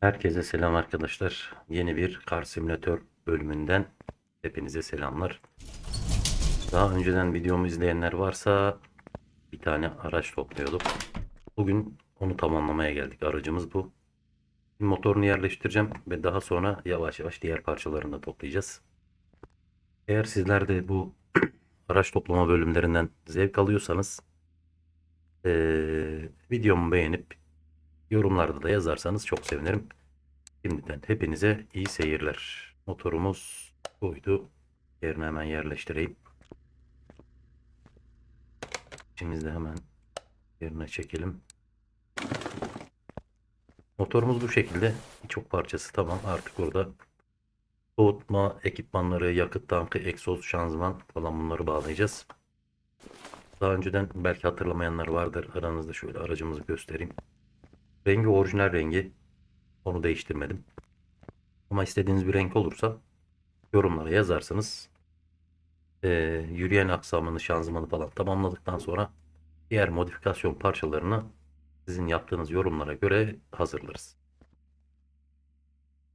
Herkese selam arkadaşlar. Yeni bir kar simülatör bölümünden hepinize selamlar. Daha önceden videomu izleyenler varsa bir tane araç topluyorduk. Bugün onu tamamlamaya geldik. Aracımız bu. Motorunu yerleştireceğim ve daha sonra yavaş yavaş diğer parçalarını da toplayacağız. Eğer sizler de bu araç toplama bölümlerinden zevk alıyorsanız eee, videomu beğenip Yorumlarda da yazarsanız çok sevinirim. Şimdiden hepinize iyi seyirler. Motorumuz buydu. Yerine hemen yerleştireyim. İçimizi de hemen yerine çekelim. Motorumuz bu şekilde. Birçok parçası tamam. Artık burada soğutma ekipmanları, yakıt tankı, egzoz, şanzıman falan bunları bağlayacağız. Daha önceden belki hatırlamayanlar vardır. Aranızda şöyle aracımızı göstereyim. Rengi orijinal rengi. Onu değiştirmedim. Ama istediğiniz bir renk olursa yorumlara yazarsanız eee, yürüyen aksamını, şanzımanı falan tamamladıktan sonra diğer modifikasyon parçalarını sizin yaptığınız yorumlara göre hazırlarız.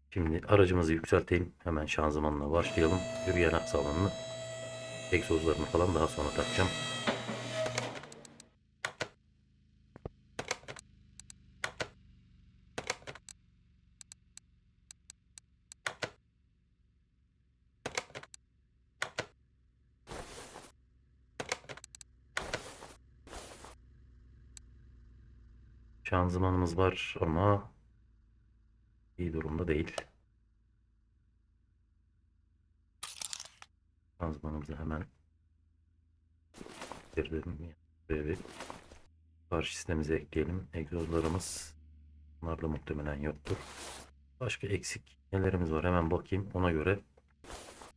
Şimdi aracımızı yükseltelim. Hemen şanzımanla başlayalım. Yürüyen aksamını, egzozlarını falan daha sonra takacağım. Şanzımanımız var ama iyi durumda değil. Şanzımanımızı hemen bitirdim. Bir parça sistemimizi ekleyelim. Egzozlarımız bunlar da muhtemelen yoktur. Başka eksik nelerimiz var hemen bakayım. Ona göre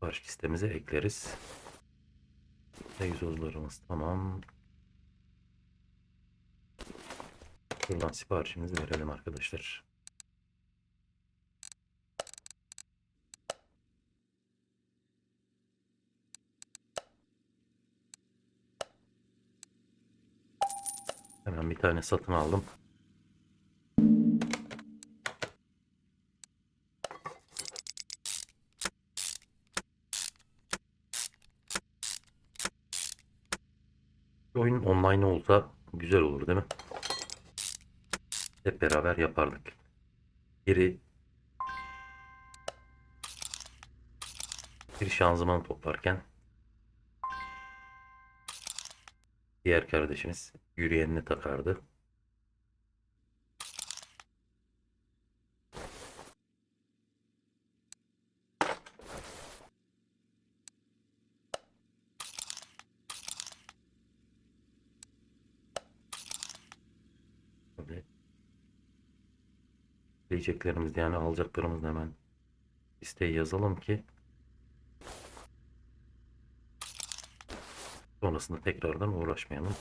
parça sistemimize ekleriz. Egzozlarımız tamam. Şuradan siparişimizi verelim arkadaşlar. Hemen bir tane satın aldım. Oyun online olsa güzel olur değil mi? Hep beraber yapardık. Biri bir şanzıman toplarken diğer kardeşimiz yürüyenini takardı. Böyle diyeceklerimiz yani alacaklarımız hemen listeyi yazalım ki sonrasında tekrardan uğraşmayalım.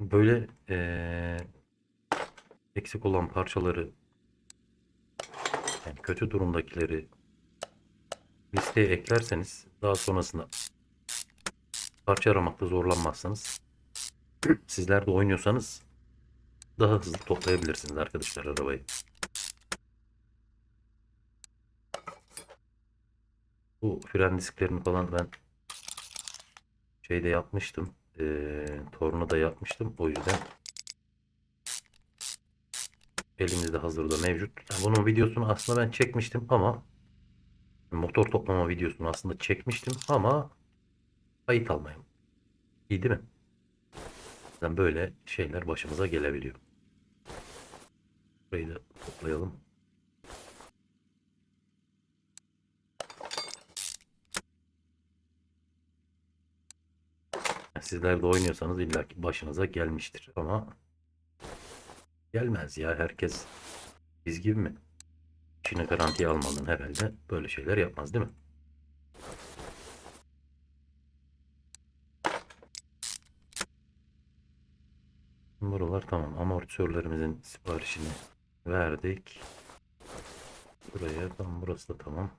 Böyle eee, eksik olan parçaları yani kötü durumdakileri listeye eklerseniz daha sonrasında parça aramakta zorlanmazsanız sizler de oynuyorsanız daha hızlı toplayabilirsiniz arkadaşlar arabayı. Bu fren disklerini falan ben şeyde yapmıştım. Eee tornada yapmıştım. O yüzden elimizde hazırda mevcut. Bunun videosunu aslında ben çekmiştim ama motor toplama videosunu aslında çekmiştim ama kayıt almayayım. İyi değil mi? Zaten böyle şeyler başımıza gelebiliyor. Burayı da toplayalım. Sizler de oynuyorsanız illaki başınıza gelmiştir ama gelmez ya herkes biz gibi mi? İşini garantiye almadan herhalde böyle şeyler yapmaz değil mi? Buralar tamam. Amortisörlerimizin siparişini verdik. Buraya tam burası da tamam.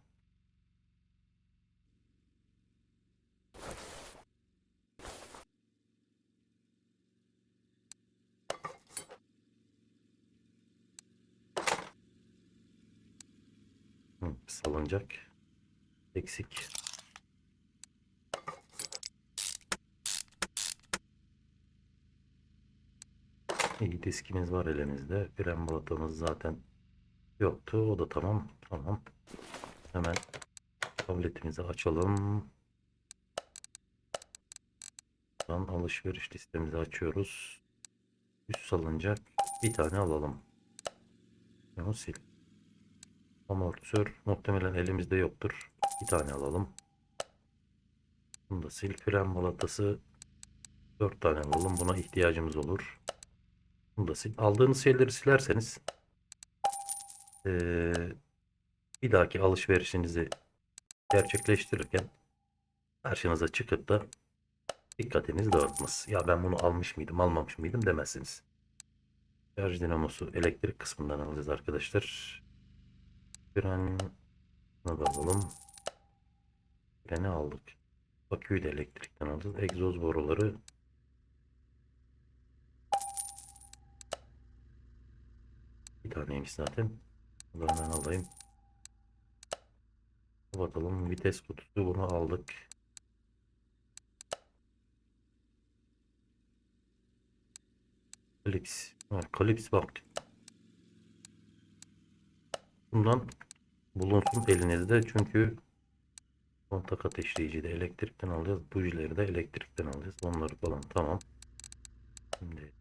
Hı, salıncak eksik. İyi diskimiz var elimizde. Fren balatamız zaten yoktu. O da tamam. Tamam. Hemen tabletimizi açalım. Buradan alışveriş listemizi açıyoruz. Üst salıncak. Bir tane alalım. Onu sil. Amortisör muhtemelen elimizde yoktur. Bir tane alalım. Bunu da sil. Fren balatası 4 tane alalım. Buna ihtiyacımız olur. Bunu da sil. Aldığınız şeyleri silerseniz eee, bir dahaki alışverişinizi gerçekleştirirken karşınıza çıkıp da dikkatiniz dağıtmaz. Ya ben bunu almış mıydım, almamış mıydım demezsiniz. Şarj dinamosu elektrik kısmından alacağız arkadaşlar. Fren da alalım. Freni aldık. Aküyü de elektrikten alacağız. Egzoz boruları bir taneymiş zaten. Bunu hemen alayım. Kapatalım. Vites kutusu bunu aldık. Klips. Ha, klips bak. Bundan bulunsun elinizde çünkü kontak ateşleyici de elektrikten alacağız. Bujileri de elektrikten alacağız. Onları falan tamam. Şimdi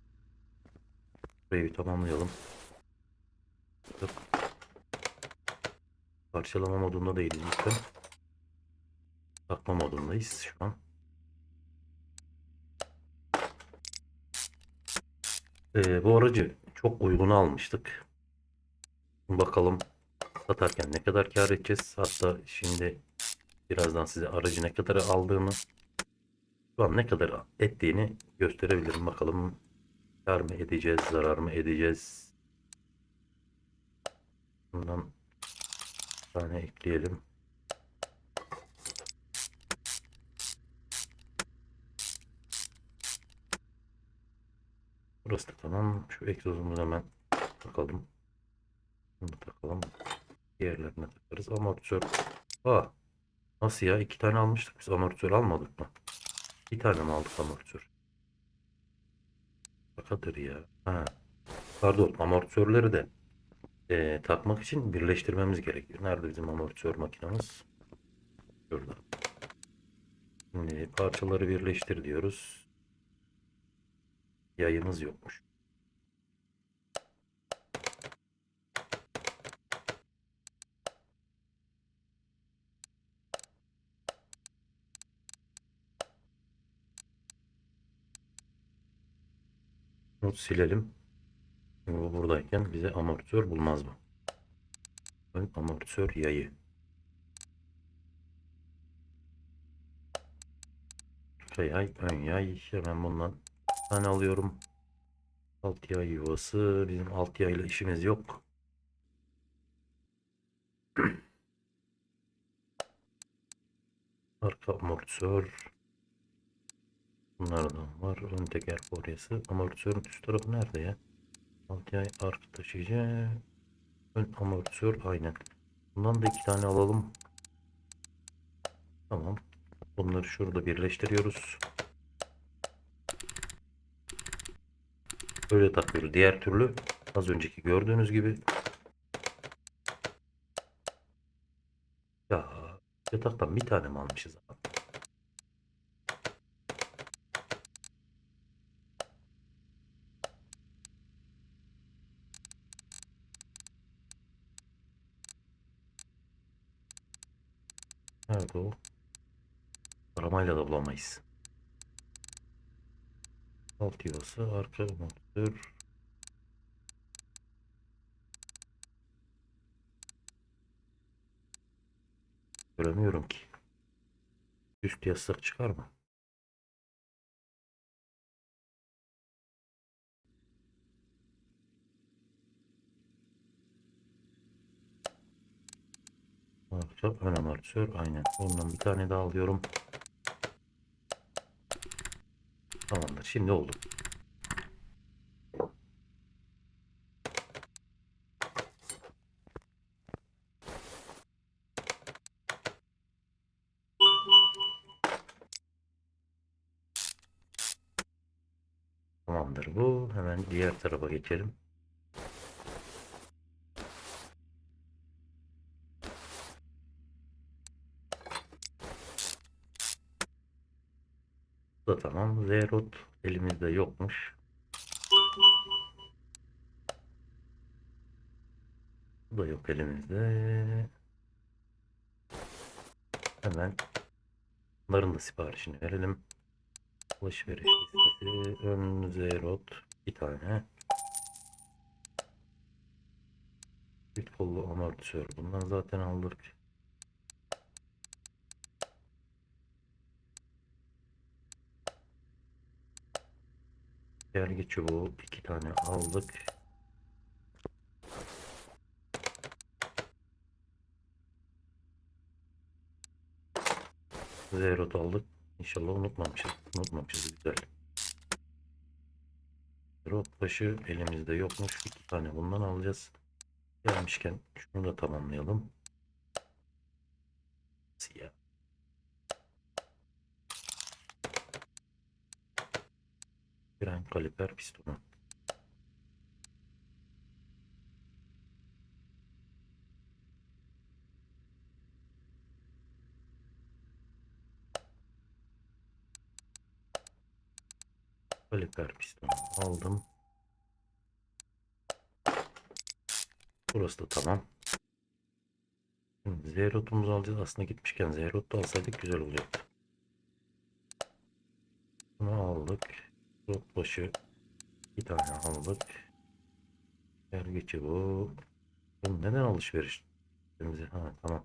burayı tamamlayalım. Yok. Parçalama modunda değiliz lütfen. Takma modundayız şu an. Ee, bu aracı çok uygun almıştık. Bakalım satarken ne kadar kar edeceğiz. Hatta şimdi birazdan size aracı ne kadar aldığımı şu an ne kadar ettiğini gösterebilirim. Bakalım kar mı edeceğiz, zarar mı edeceğiz. Bundan bir tane ekleyelim. Burası da tamam. Şu egzozumuzu hemen takalım. Bunu takalım. Diğerlerine takarız. Amortisör. Aa, nasıl ya? İki tane almıştık biz. Amortisör almadık mı? Bir tane mi aldık amortisör? Şakadır ya. Ha. Pardon. Amortisörleri de eee, takmak için birleştirmemiz gerekiyor. Nerede bizim amortisör makinamız? Şurada. Şimdi parçaları birleştir diyoruz. Yayımız yokmuş. Bunu silelim. Bu buradayken bize amortisör bulmaz? Ön amortisör yayı. Arka yay, ön yay. Hemen bundan bir tane alıyorum. Alt yay yuvası. Bizim alt yayla işimiz yok. Arka amortisör. Bunlardan var. Ön teker boryası. Amortisörün üst tarafı nerede ya? Alt yay arka taşıyıcı. Ön amortisör aynen. Bundan da iki tane alalım. Tamam. Bunları şurada birleştiriyoruz. Böyle takıyoruz. Diğer türlü az önceki gördüğünüz gibi ya yataktan bir tane mi almışız abi? Nerede o? Aramayla da bulamayız. Alt yuvası, arka monitör. Göremiyorum ki. Üst yazsak çıkar mı? laptop, ön amortisör aynen. Ondan bir tane daha alıyorum. Tamamdır. Şimdi oldu. Tamamdır bu. Hemen diğer tarafa geçelim. Da tamam. Zerot elimizde yokmuş. Bu da yok elimizde. Hemen bunların da siparişini verelim. Alışveriş listesi. Ön Zerot. Bir tane. Çift kollu amortisör. Bundan zaten aldık. Gergi çubuğu iki tane aldık. Zerot aldık. İnşallah unutmamışız. Unutmamışız güzel. Zerot başı elimizde yokmuş. İki tane bundan alacağız. Gelmişken şunu da tamamlayalım. Siyah. Fren kaliper pistonu. Kaliper pistonu aldım. Burası da tamam. Şimdi Zerot'umuzu alacağız. Aslında gitmişken Zerot da alsaydık güzel olacaktı. Bunu aldık. Başı bir tane aldık. Gergeçi bu. Bu neden alışveriş? Ha tamam.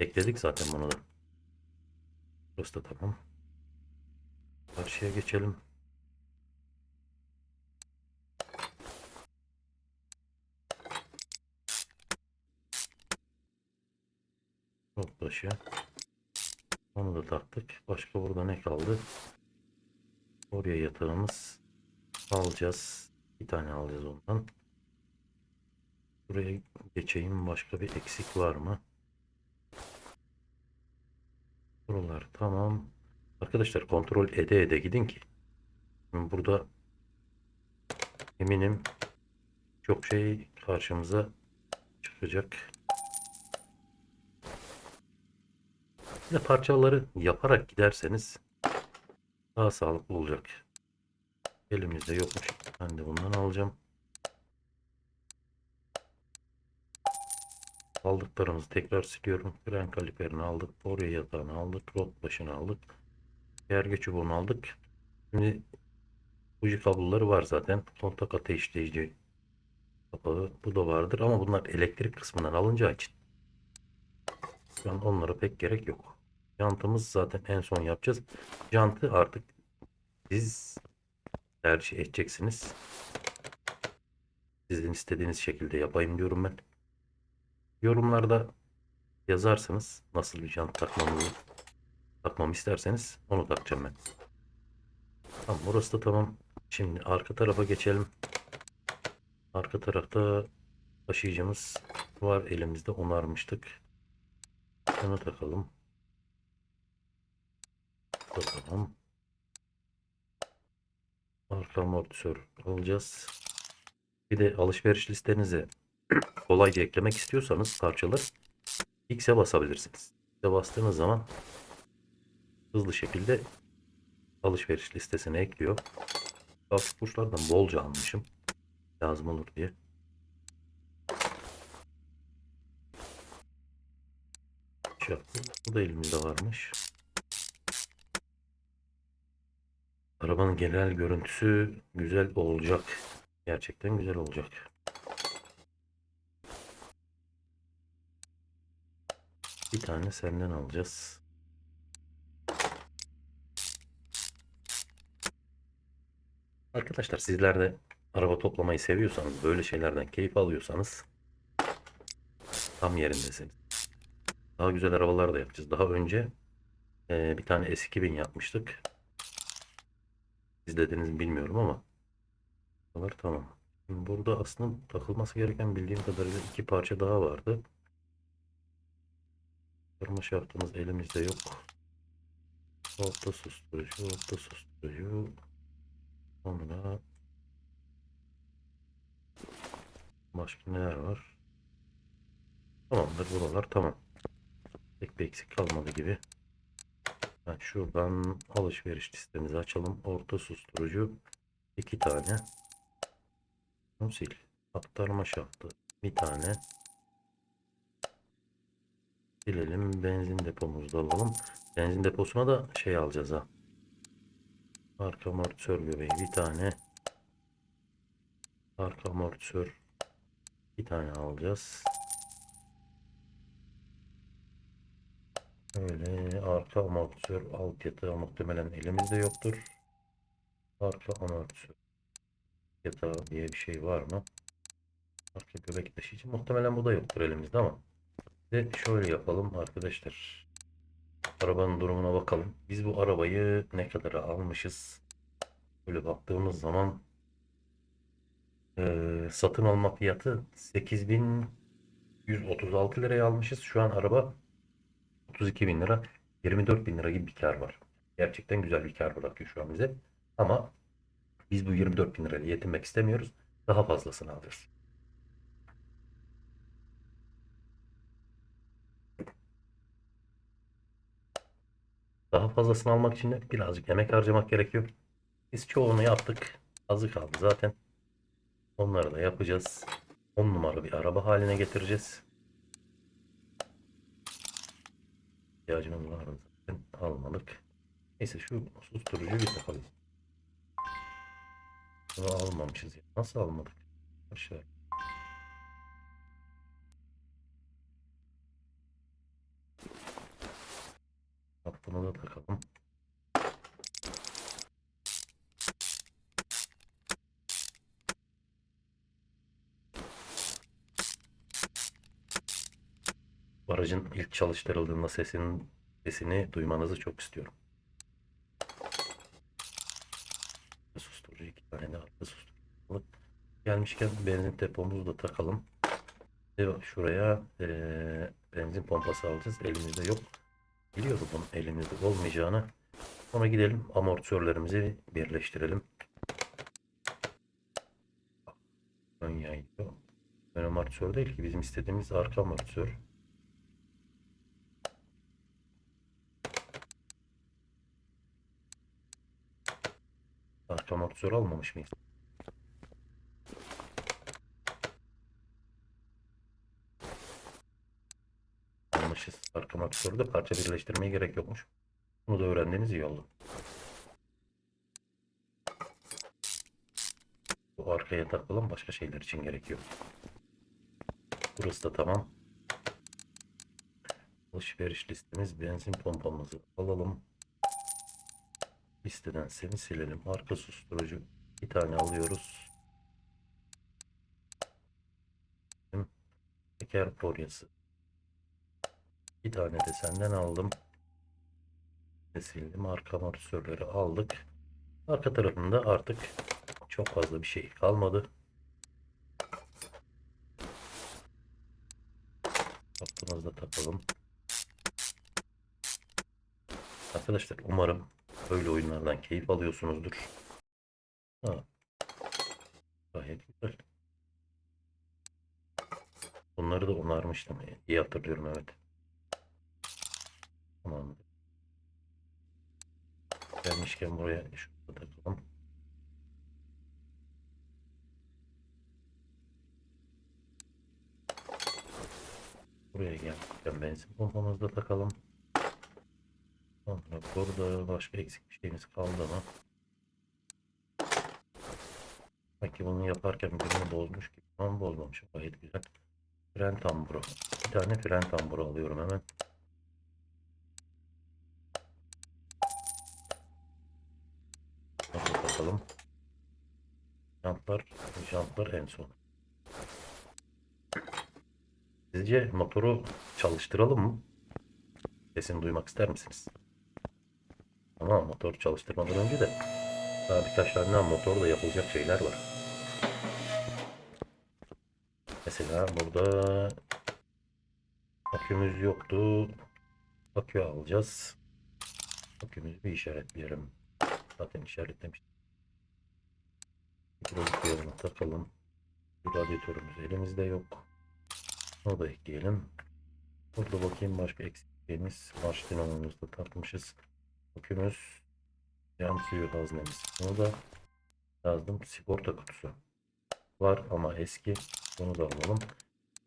Ekledik zaten bunu da. Burası da tamam. Karşıya geçelim. Başı. Onu da taktık. Başka burada ne kaldı? Oraya yatağımız alacağız. Bir tane alacağız ondan. Buraya geçeyim. Başka bir eksik var mı? Buralar tamam. Arkadaşlar kontrol ede ede gidin ki. Burada eminim çok şey karşımıza çıkacak. Bir parçaları yaparak giderseniz daha sağlıklı olacak. Elimizde yokmuş. Ben de bundan alacağım. Aldıklarımızı tekrar siliyorum. Fren kaliperini aldık. Oraya yatağını aldık. Rot başını aldık. Gerge çubuğunu aldık. Şimdi buji kabloları var zaten. Kontak ateşleyici kapağı. Bu da vardır ama bunlar elektrik kısmından alınacağı için şu an onlara pek gerek yok. Jantımız zaten en son yapacağız. Jantı artık siz tercih edeceksiniz. Sizin istediğiniz şekilde yapayım diyorum ben. Yorumlarda yazarsanız nasıl bir jant takmamızı takmamı isterseniz onu takacağım ben. Tamam burası da tamam. Şimdi arka tarafa geçelim. Arka tarafta taşıyıcımız var elimizde onarmıştık. Şunu takalım. Tamam. Arka amortisör alacağız. Bir de alışveriş listenize kolayca eklemek istiyorsanız parçaları X'e basabilirsiniz. X'e bastığınız zaman hızlı şekilde alışveriş listesine ekliyor. Gaz kuşlardan bolca almışım. Lazım olur diye. Bu da elimizde varmış. Arabanın genel görüntüsü güzel olacak. Gerçekten güzel olacak. Bir tane senden alacağız. Arkadaşlar sizler de araba toplamayı seviyorsanız, böyle şeylerden keyif alıyorsanız tam yerindesiniz. Daha güzel arabalar da yapacağız. Daha önce eee, bir tane S2000 yapmıştık izlediniz bilmiyorum ama buralar tamam. Burada aslında takılması gereken bildiğim kadarıyla iki parça daha vardı. Kırma şartımız şey elimizde yok. Altta susturucu, altta susturucu. Sonra başka neler var? Tamamdır buralar tamam. Pek bir eksik kalmadı gibi. Şuradan alışveriş listemizi açalım. Orta susturucu iki tane. Bunu sil. Aktarma şaftı bir tane. Silelim. Benzin depomuzu da alalım. Benzin deposuna da şey alacağız ha. Arka amortisör göbeği bir tane. Arka amortisör bir tane alacağız. Öyle arka amortisör alt yatağı muhtemelen elimizde yoktur. Arka amortisör yatağı diye bir şey var mı? Arka göbek taşıyıcı muhtemelen bu da yoktur elimizde ama ve şöyle yapalım arkadaşlar. Arabanın durumuna bakalım. Biz bu arabayı ne kadara almışız? Böyle baktığımız zaman eee, satın alma fiyatı 8136 liraya almışız. Şu an araba 32 bin lira, 24 bin lira gibi bir kar var. Gerçekten güzel bir kar bırakıyor şu an bize. Ama biz bu 24 bin lirayla yetinmek istemiyoruz. Daha fazlasını alacağız. Daha fazlasını almak için de birazcık emek harcamak gerekiyor. Biz çoğunu yaptık. Azı kaldı zaten. Onları da yapacağız. 10 numara bir araba haline getireceğiz. İhtiyacımız var zaten. Almadık. Neyse şu susturucuyu bir takalım. Bunu almamışız ya. Nasıl almadık? Aşağı. Bak bunu da takalım. Aracın ilk çalıştırıldığında sesinin sesini duymanızı çok istiyorum. Susturucu iki tane de arka susturucu. Gelmişken benzin depomuzu da takalım. Ve şuraya eee, benzin pompası alacağız. Elimizde yok. Biliyordum bunun elimizde olmayacağını. Sonra gidelim amortisörlerimizi birleştirelim. Ön yay diyor. Ön amortisör değil ki bizim istediğimiz arka amortisör. Amortisör almamış mıyız? Almışız. Arka amortisörde parça birleştirmeye gerek yokmuş. Bunu da öğrendiğiniz iyi oldu. Bu arkaya takılan başka şeyler için gerekiyor. Burası da tamam. Alışveriş listemiz benzin pompamızı alalım. Listeden seni silelim. Arka susturucu bir tane alıyoruz. Teker poryası. Bir tane de senden aldım. Sildim. Arka amortisörleri aldık. Arka tarafında artık çok fazla bir şey kalmadı. Kapımızda takalım. Arkadaşlar umarım böyle oyunlardan keyif alıyorsunuzdur. Ha. Gayet güzel. Bunları da onarmıştım. İyi hatırlıyorum evet. Tamam. Gelmişken buraya şurada takalım. Buraya gelmişken benzin pompamızı da takalım. Burada başka eksik bir şeyimiz kaldı mı? Sanki bunu yaparken birini bozmuş gibi. Ama bozmamışım. Gayet güzel. Fren tamburu. Bir tane fren tamburu alıyorum hemen. Hadi bakalım. Jantlar, jantlar en son. Sizce motoru çalıştıralım mı? Sesini duymak ister misiniz? Ama motor çalıştırmadan önce de daha birkaç tane motorla yapılacak şeyler var. Mesela burada akümüz yoktu. Akü alacağız. Akümüzü bir işaretleyelim. Zaten işaretlemiştim. Hidrolik yerine takalım. Radyatörümüz elimizde yok. Onu da ekleyelim. Burada bakayım başka eksikliğimiz. Marş dinamomuzu da takmışız. Akümüz. Cam suyu haznemiz. Bunu da yazdım. Sigorta kutusu. Var ama eski. Bunu da alalım.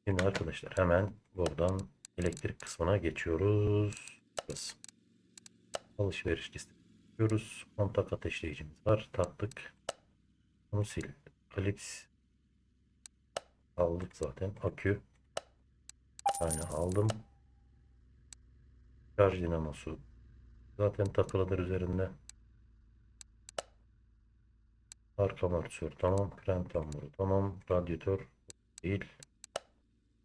Şimdi arkadaşlar hemen buradan elektrik kısmına geçiyoruz. Burası. Alışveriş listesi yapıyoruz. Kontak ateşleyicimiz var. Taktık. Bunu sil. Klips aldık zaten. Akü. Yani aldım. Şarj dinamosu. Zaten takılıdır üzerinde. Arka amortisör tamam. Fren tamburu tamam. Radyatör değil.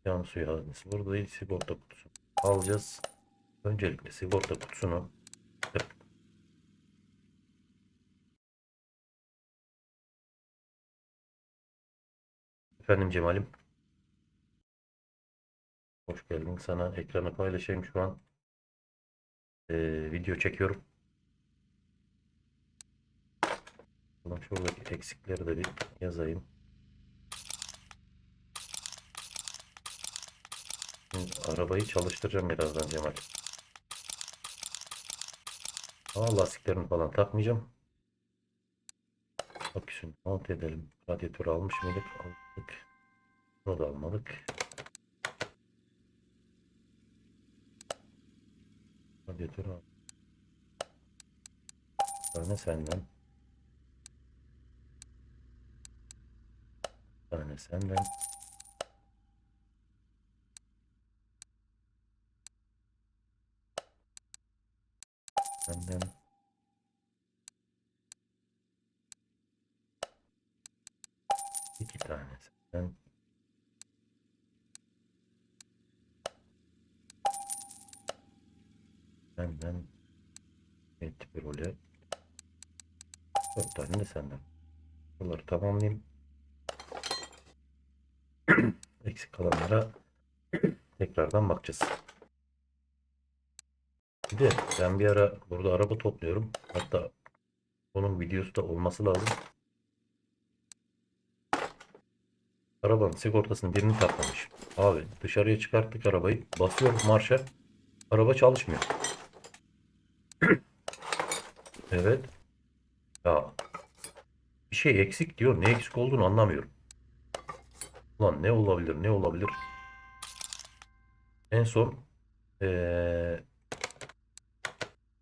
Yan suyu haznesi burada değil. Sigorta kutusu alacağız. Öncelikle sigorta kutusunu Efendim Cemal'im. Hoş geldin. Sana ekranı paylaşayım şu an. Ee, video çekiyorum. Ulan şuradaki eksikleri de bir yazayım. Şimdi arabayı çalıştıracağım birazdan Cemal. Ama lastiklerini falan takmayacağım. Aküsünü monte edelim. Radyatörü almış mıydık? Aldık. Bunu da almadık. Al. Bir tane senden. Tane. Senden. İki tane senden. Senden. Evet bir role. Dört tane de senden. Bunları tamamlayayım. Eksik kalanlara tekrardan bakacağız. Bir ben bir ara burada araba topluyorum. Hatta onun videosu da olması lazım. Arabanın sigortasının birini takmamış. Abi dışarıya çıkarttık arabayı. Basıyorum marşa. Araba çalışmıyor. Evet. Ya bir şey eksik diyor. Ne eksik olduğunu anlamıyorum. Ulan ne olabilir? Ne olabilir? En son eee,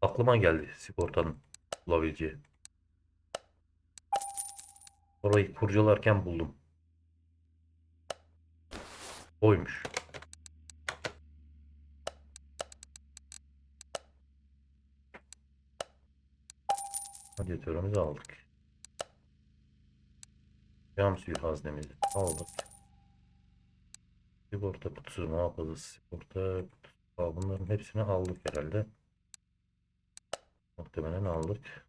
aklıma geldi sigortanın bulabileceği. Orayı kurcalarken buldum. Oymuş. Radyatörümüzü aldık. Cam suyu haznemizi aldık. Sigorta kutusu muhafazası sigorta kutusu. Bunların hepsini aldık herhalde. Muhtemelen aldık.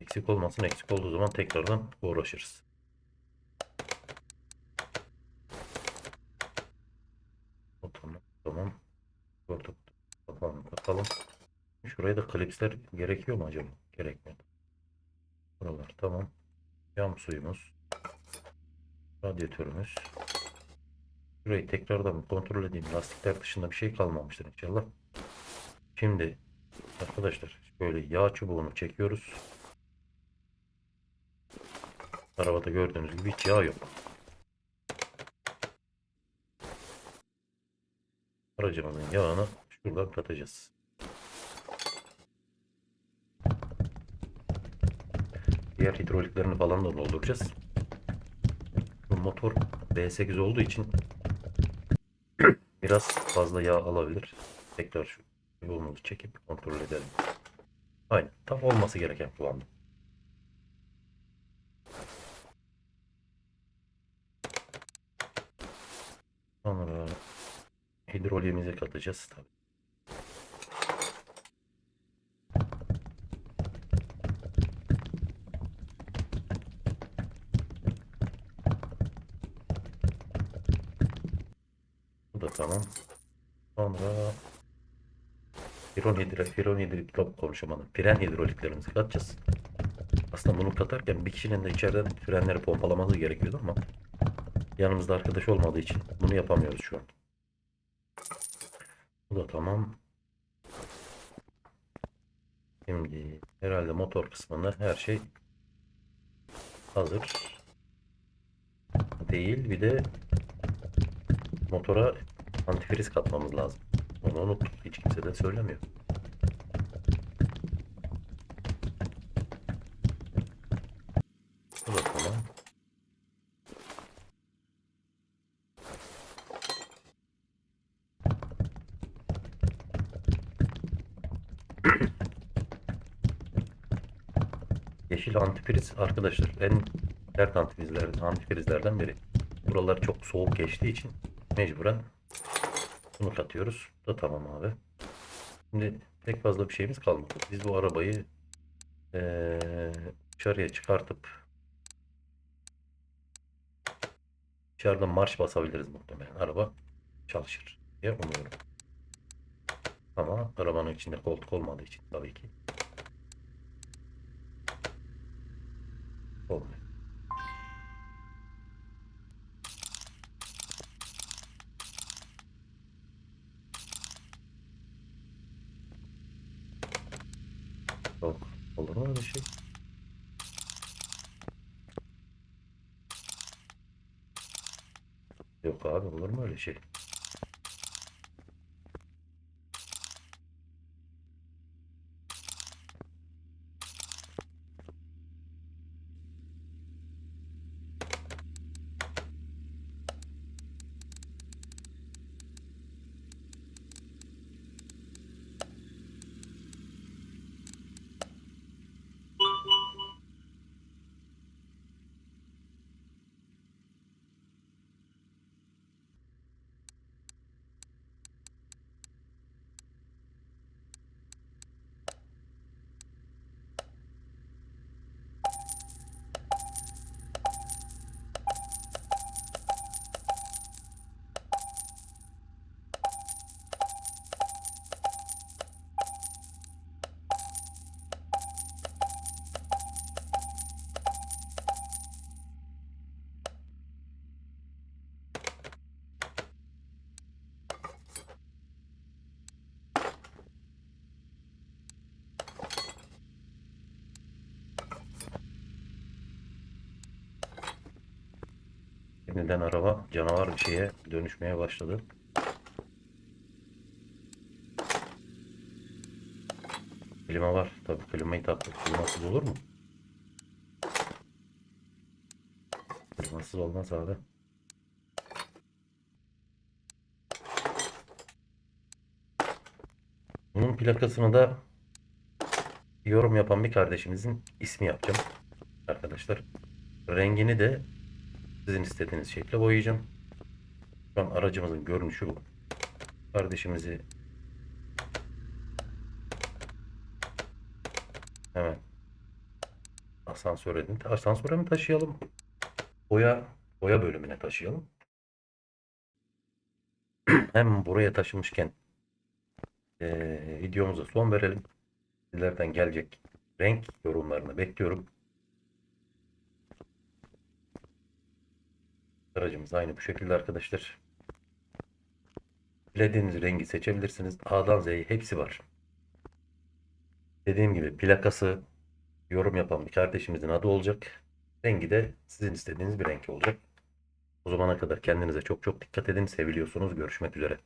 Eksik olmasın. Eksik olduğu zaman tekrardan uğraşırız. Tamam. Tamam. Sigorta kutusu kapağını takalım. Şuraya da klipsler gerekiyor mu acaba? Gerekmedi. Buralar tamam. Cam suyumuz. Radyatörümüz. Şurayı tekrardan kontrol edeyim. Lastikler dışında bir şey kalmamıştır inşallah. Şimdi arkadaşlar şöyle yağ çubuğunu çekiyoruz. Arabada gördüğünüz gibi hiç yağ yok. Aracımızın yağını şuradan katacağız. Diğer hidroliklerini falan da dolduracağız. Bu motor V8 olduğu için biraz fazla yağ alabilir. Tekrar şu yolumuzu çekip kontrol edelim. Aynen. Tam olması gereken kıvamda. Sonra hidroliğimizi katacağız tabii. Bu da tamam. Sonra Firon hidro, firon hidrolik konuşamadım. Fren hidroliklerimizi katacağız. Aslında bunu katarken bir kişinin de içeriden frenleri pompalaması gerekiyordu ama yanımızda arkadaş olmadığı için bunu yapamıyoruz şu an. Bu da tamam. Şimdi herhalde motor kısmında her şey hazır. Değil. Bir de motora antifriz katmamız lazım. Onu unuttuk. Hiç kimse de söylemiyor. Da tamam. Yeşil antifriz arkadaşlar en sert antifrizlerden, antifrizlerden biri. Buralar çok soğuk geçtiği için mecburen bunu katıyoruz. Da tamam abi. Şimdi pek fazla bir şeyimiz kalmadı. Biz bu arabayı eee dışarıya çıkartıp dışarıda marş basabiliriz muhtemelen. Araba çalışır diye umuyorum. Ama arabanın içinde koltuk olmadığı için tabii ki olmuyor. Yok. Olur mu öyle şey? Yok abi olur mu öyle şey? Yeniden araba canavar bir şeye dönüşmeye başladı. Klima var. Tabii klimayı taktık. Klimasız olur mu? Klimasız olmaz abi. Bunun plakasını da yorum yapan bir kardeşimizin ismi yapacağım. Arkadaşlar. Rengini de sizin istediğiniz şekilde boyayacağım. Şu an aracımızın görünüşü bu. Kardeşimizi hemen asansöre, asansöre mi taşıyalım? Boya, boya bölümüne taşıyalım. Hem buraya taşımışken eee videomuza son verelim. Sizlerden gelecek renk yorumlarını bekliyorum. Aracımız aynı bu şekilde arkadaşlar. Dilediğiniz rengi seçebilirsiniz. A'dan Z'ye hepsi var. Dediğim gibi plakası yorum yapan bir kardeşimizin adı olacak. Rengi de sizin istediğiniz bir renk olacak. O zamana kadar kendinize çok çok dikkat edin. Seviliyorsunuz. Görüşmek üzere.